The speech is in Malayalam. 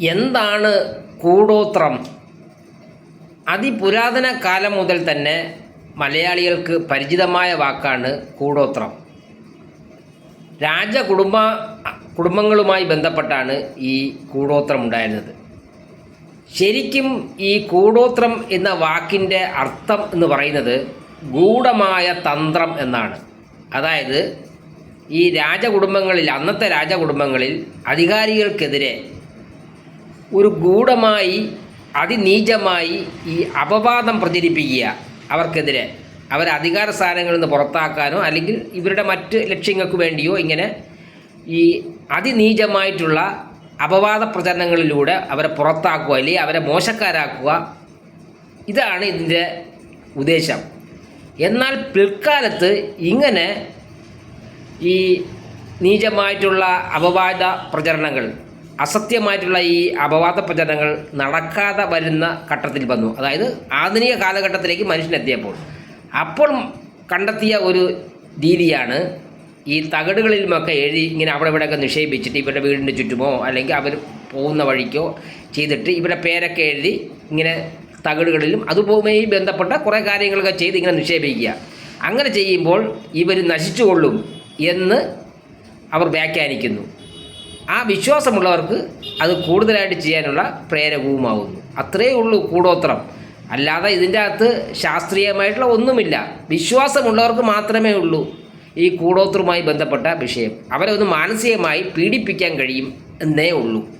എന്താണ് കൂടോത്രം? അതിപുരാതന കാലം മുതൽ തന്നെ മലയാളികൾക്ക് പരിചിതമായ വാക്കാണ് കൂടോത്രം. രാജകുടുംബ കുടുംബങ്ങളുമായി ബന്ധപ്പെട്ടാണ് ഈ കൂടോത്രം ഉണ്ടായിരുന്നത്. ശരിക്കും ഈ കൂടോത്രം എന്ന വാക്കിന്റെ അർത്ഥം എന്ന് പറയുന്നത് ഗൂഢമായ തന്ത്രം എന്നാണ്. അതായത് ഈ രാജകുടുംബങ്ങളിൽ അന്നത്തെ രാജകുടുംബങ്ങളിൽ അധികാരികൾക്കെതിരെ ഒരു ഗൂഢമായി അതിനീചമായി ഈ അപവാദം പ്രചരിപ്പിക്കുക അവർക്കെതിരെ. അവരെ അധികാര സ്ഥാനങ്ങളിൽ നിന്ന് പുറത്താക്കാനോ അല്ലെങ്കിൽ ഇവരുടെ മറ്റ് ലക്ഷ്യങ്ങൾക്ക് വേണ്ടിയോ ഇങ്ങനെ ഈ അതിനീചമായിട്ടുള്ള അപവാദ പ്രചരണങ്ങളിലൂടെ അവരെ പുറത്താക്കുക അല്ലെങ്കിൽ അവരെ മോശക്കാരാക്കുക. ഇതാണ് ഇതിന്റെ ഉദ്ദേശം. എന്നാൽ പിൽക്കാലത്ത് ഇങ്ങനെ ഈ നീചമായിട്ടുള്ള അപവാദ പ്രചരണങ്ങൾ അസത്യമായിട്ടുള്ള ഈ അപവാദ പ്രചരണങ്ങൾ നടക്കാതെ വരുന്ന ഘട്ടത്തിൽ വന്നു. അതായത് ആധുനിക കാലഘട്ടത്തിലേക്ക് മനുഷ്യനെത്തിയപ്പോൾ. അപ്പോൾ കണ്ടെത്തിയ ഒരു രീതിയാണ് ഈ തകടുകളിലുമൊക്കെ എഴുതി ഇങ്ങനെ അവിടെ ഇവിടെയൊക്കെ നിക്ഷേപിച്ചിട്ട് ഇവരുടെ വീടിന്റെ ചുറ്റുമോ അല്ലെങ്കിൽ അവർ പോകുന്ന വഴിക്കോ ചെയ്തിട്ട് ഇവരുടെ പേരൊക്കെ എഴുതി ഇങ്ങനെ തകടുകളിലും അതുമായി ബന്ധപ്പെട്ട കുറേ കാര്യങ്ങളൊക്കെ ചെയ്ത് ഇങ്ങനെ നിക്ഷേപിക്കുക. അങ്ങനെ ചെയ്യുമ്പോൾ ഇവർ നശിച്ചുകൊള്ളും എന്ന് അവർ വ്യാഖ്യാനിക്കുന്നു. ആ വിശ്വാസമുള്ളവർക്ക് അത് കൂടുതലായിട്ട് ചെയ്യാനുള്ള പ്രേരകവുമാകുന്നു അത്രയേ ഉള്ളൂ കൂടോത്രം. അല്ലാതെ ഇതിന്റെ അകത്ത് ശാസ്ത്രീയമായിട്ടുള്ള ഒന്നുമില്ല. വിശ്വാസമുള്ളവർക്ക് മാത്രമേ ഉള്ളൂ ഈ കൂടോത്രവുമായി ബന്ധപ്പെട്ട വിഷയം. അവരെ ഒന്ന് മാനസികമായി പീഡിപ്പിക്കാൻ കഴിയും എന്നേ ഉള്ളൂ.